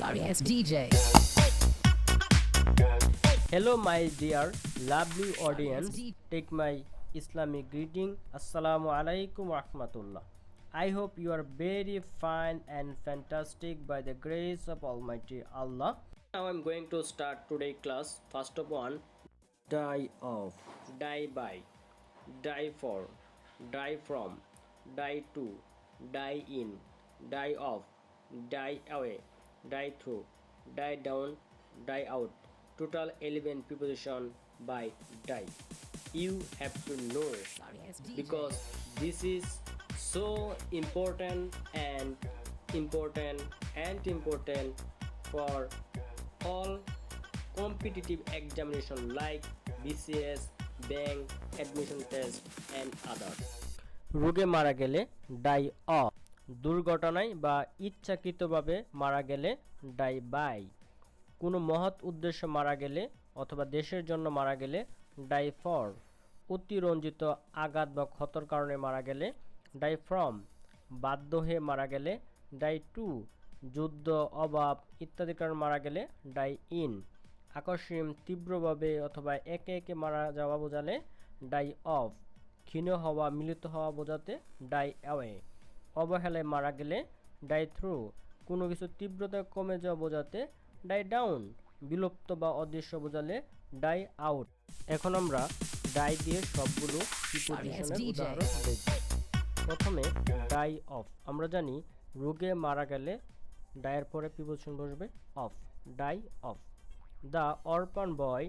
Sorry ass DJ. Hello, my dear lovely audience. Take my Islamic greeting. Assalamu alaikum Wa rahmatullah. I hope you are very fine and fantastic by the grace of Almighty Allah. Now I'm going to start today class. First of one, die of, die by, die for, die from, die to, die in, die off, die away, die through, die down, die out. Total 11 preposition by die. You have to know because this is so important and important and important for all competitive examination like BCS, bank, admission test and others. রোগে মারা গেলে die of দুর্ঘটনায় বা ইচ্ছাকৃতভাবে মারা গেলে die by কোনো মহৎ উদ্দেশ্যে মারা গেলে অথবা দেশের জন্য মারা গেলে ডাই ফর অতিরঞ্জিত আঘাত বা ক্ষতর কারণে মারা গেলে ডাই ফ্রম বাধ্য হয়ে মারা গেলে ডাই টু যুদ্ধ, অভাব ইত্যাদি কারণে মারা গেলে ডাই ইন আকস্মিক, তীব্রভাবে অথবা একে একে মারা যাওয়া বোঝালে ডাই অফ ক্ষীণ হওয়া, মিলিত হওয়া বোঝাতে ডাই অ্যাওয়ে অবহেলায় মারা গেলে ডাই থ্রু কোনো কিছু তীব্রতা কমে যাওয়া বোঝাতে ডাই ডাউন বিলুপ্ত বা অদৃশ্য বোঝালে ডাই আউট এখন আমরা ডাই দিয়ে সবগুলো প্রিপোজিশনের উদাহরণ দেখব। প্রথমে ডাই অফ আমরা জানি রোগে মারা গেলে ডায়ের পরে প্রিপোজিশন বসবে? Of die of the orphan boy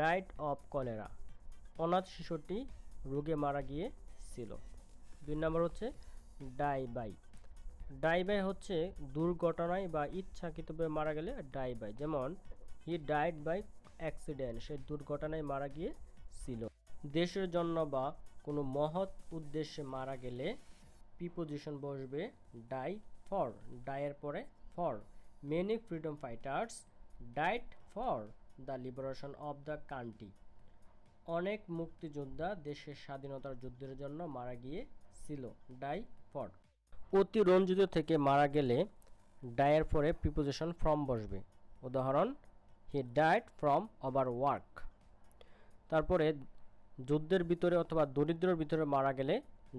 died of cholera অনাথ শিশুটি রোগে মারা গিয়েছিল। দুই নম্বর হচ্ছে ডাই বাই ডাই বাই হচ্ছে দুর্ঘটনায় বা ইচ্ছাকৃতভাবে মারা গেলে ডাই বাই যেমন, হি ডাইড বাই অ্যাক্সিডেন্ট, সে দুর্ঘটনায় মারা গিয়েছিল। দেশের জন্য বা কোনো মহৎ উদ্দেশ্যে মারা গেলে প্রিপোজিশন বসবে ডাই ফর। ডায়ের পরে for. Many freedom fighters died for the liberation of the country অনেক মুক্তিযোদ্ধা দেশের স্বাধীনতার যুদ্ধের জন্য মারা গিয়েছিল ডাই ফর অতিরঞ্জিত থেকে মারা গেলে ডায়ের পরে প্রিপোজিশন ফ্রম বসবে। উদাহরণ, he died from over work তারপরে যুদ্ধের ভিতরে অথবা দরিদ্রর ভিতরে মারা গেলে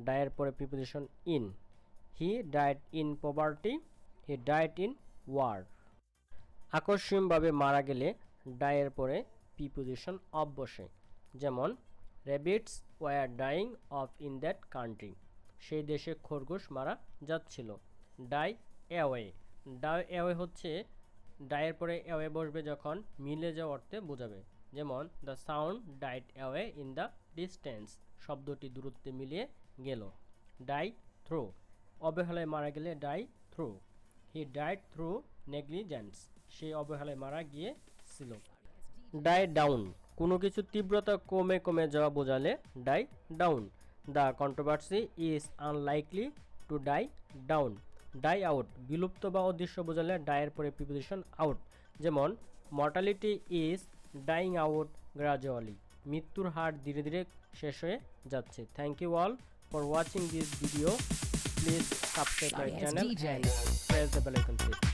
ডায়ের পরে preposition in. He died in poverty, he died in war. আকস্মিকভাবে মারা গেলে ডায়ের পরে প্রিপোজিশন অফ বসে। যেমন rabbits were dying off in that country. সেই দেশে খরগোশ মারা যাচ্ছিল। ডাই অ্যাওয়ে ডাই অ্যাওয়ে হচ্ছে ডায়ের পরে অ্যাওয়ে বসবে যখন মিলে যাওয়া অর্থে বোঝাবে। যেমন, the sound died away in the distance শব্দটি দূরত্বে মিলিয়ে গেল। Die through. অবহেলায় মারা গেলে die through. He died through negligence. সে অবহেলায় মারা গিয়েছিল। Die down. কোনো কিছু তীব্রতা কমে কমে যাওয়া বোঝালে die down. The controversy is unlikely to die down die out বিলুপ্ত বা অদৃশ্য বোঝালে ডায়ের পরে প্রিপোজিশন আউট যেমন mortality is dying out gradually মৃত্যুর হার ধীরে ধীরে শেষ হয়ে যাচ্ছে। Thank you all for watching this video please subscribe my channel the bell icon please.